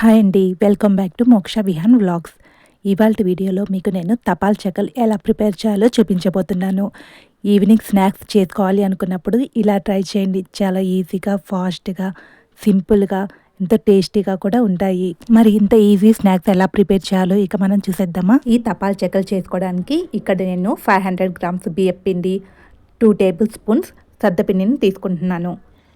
Hi అండి welcome back to మోక్ష Vihaan vlogs. ఇవాళ వీడియోలో మీకు నేను తపాల్ చెక్కలు ఎలా ప్రిపేర్ చేయాలో చూపించబోతున్నాను. ఈవినింగ్ స్నాక్స్ చేసుకోవాలి అనుకున్నప్పుడు ఇలా ట్రై చేయండి. చాలా ఈజీగా ఫాస్ట్గా సింపుల్గా ఎంతో టేస్టీగా కూడా ఉంటాయి. మరి ఇంత ఈజీ స్నాక్స్ ఎలా ప్రిపేర్ చేయాలో ఇక మనం చూసేద్దామా? ఈ తపాల్ చెక్కలు చేసుకోవడానికి ఇక్కడ నేను ఫైవ్ హండ్రెడ్ గ్రామ్స్ బియ్యం పిండి టూ టేబుల్ స్పూన్స్ సద్దపిండిని తీసుకుంటున్నాను.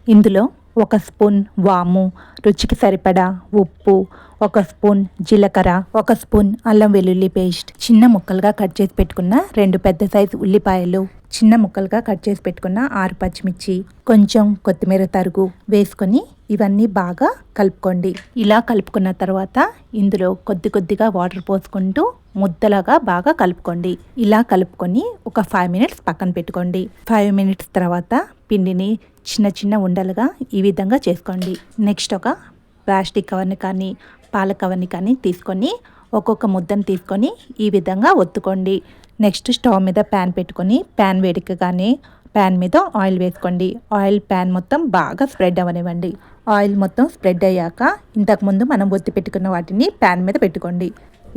ఇందులో ఒక స్పూన్ వాము రుచికి సరిపడా ఉప్పు ఒక స్పూన్ జీలకర్ర ఒక స్పూన్ అల్లం వెల్లుల్లి పేస్ట్. చిన్న ముక్కలుగా కట్ చేసి పెట్టుకున్న రెండు పెద్ద సైజు ఉల్లిపాయలు. చిన్న ముక్కలుగా కట్ చేసి పెట్టుకున్న ఆరు పచ్చిమిర్చి. కొంచెం కొత్తిమీర తరుగు వేసుకొని ఇవన్నీ బాగా కలుపుకోండి. ఇలా కలుపుకున్న తర్వాత ఇందులో కొద్ది కొద్దిగా వాటర్ పోసుకుంటూ ముద్దలాగా బాగా కలుపుకోండి. ఇలా కలుపుకొని ఒక ఫైవ్ మినిట్స్ పక్కన పెట్టుకోండి. ఫైవ్ మినిట్స్ తర్వాత పిండిని చిన్న చిన్న ఉండలుగా ఈ విధంగా చేసుకోండి. నెక్స్ట్ ఒక ప్లాస్టిక్ కవర్ని కానీ పాల కవర్ని కానీ తీసుకొని ఒక్కొక్క ముద్దను తీసుకొని ఈ విధంగా ఒత్తుకోండి. నెక్స్ట్ స్టవ్ మీద ప్యాన్ పెట్టుకొని ప్యాన్ వేడికగానే ప్యాన్ మీద ఆయిల్ వేసుకోండి. ఆయిల్ ప్యాన్ మొత్తం బాగా స్ప్రెడ్ అవ్వనివ్వండి. ఆయిల్ మొత్తం స్ప్రెడ్ అయ్యాక ఇంతకుముందు మనం ఒత్తి పెట్టుకున్న వాటిని ప్యాన్ మీద పెట్టుకోండి.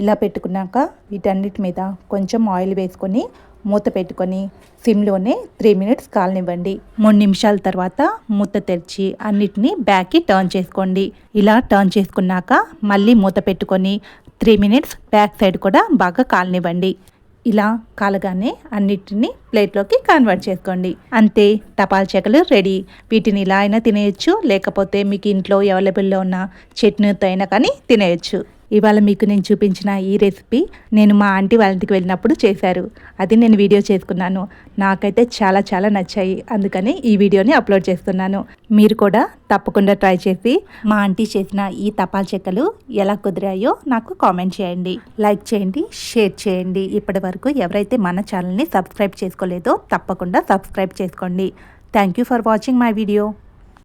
ఇలా పెట్టుకున్నాక వీటన్నిటి మీద కొంచెం ఆయిల్ వేసుకొని మూత పెట్టుకొని సిమ్లోనే త్రీ మినిట్స్ కాలనివ్వండి. మూడు నిమిషాల తర్వాత మూత తెరిచి అన్నిటినీ బ్యాక్కి టర్న్ చేసుకోండి. ఇలా టర్న్ చేసుకున్నాక మళ్ళీ మూత పెట్టుకొని త్రీ మినిట్స్ బ్యాక్ సైడ్ కూడా బాగా కాలనివ్వండి. ఇలా కాలగానే అన్నిటిని ప్లేట్లోకి కన్వర్ట్ చేసుకోండి. అంతే తపాల్ చెక్కలు రెడీ. వీటిని ఇలా అయినా తినేయచ్చు లేకపోతే మీకు ఇంట్లో అవైలబుల్లో ఉన్న చట్నీతో అయినా కానీ తినేయచ్చు. ఇవాళ మీకు నేను చూపించిన ఈ రెసిపీ నేను మా ఆంటీ వాళ్ళ ఇంటికి వెళ్ళినప్పుడు చేశారు. అది నేను వీడియో చేసుకున్నాను. నాకైతే చాలా చాలా నచ్చాయి. అందుకని ఈ వీడియోని అప్లోడ్ చేస్తున్నాను. మీరు కూడా తప్పకుండా ట్రై చేసి మా ఆంటీ చేసిన ఈ తపాల్ చెక్కలు ఎలా కుదిరాయో నాకు కామెంట్ చేయండి. లైక్ చేయండి షేర్ చేయండి. ఇప్పటి వరకు ఎవరైతే మన ఛానల్ని సబ్స్క్రైబ్ చేసుకోలేదో తప్పకుండా సబ్స్క్రైబ్ చేసుకోండి. Thank you for watching my video.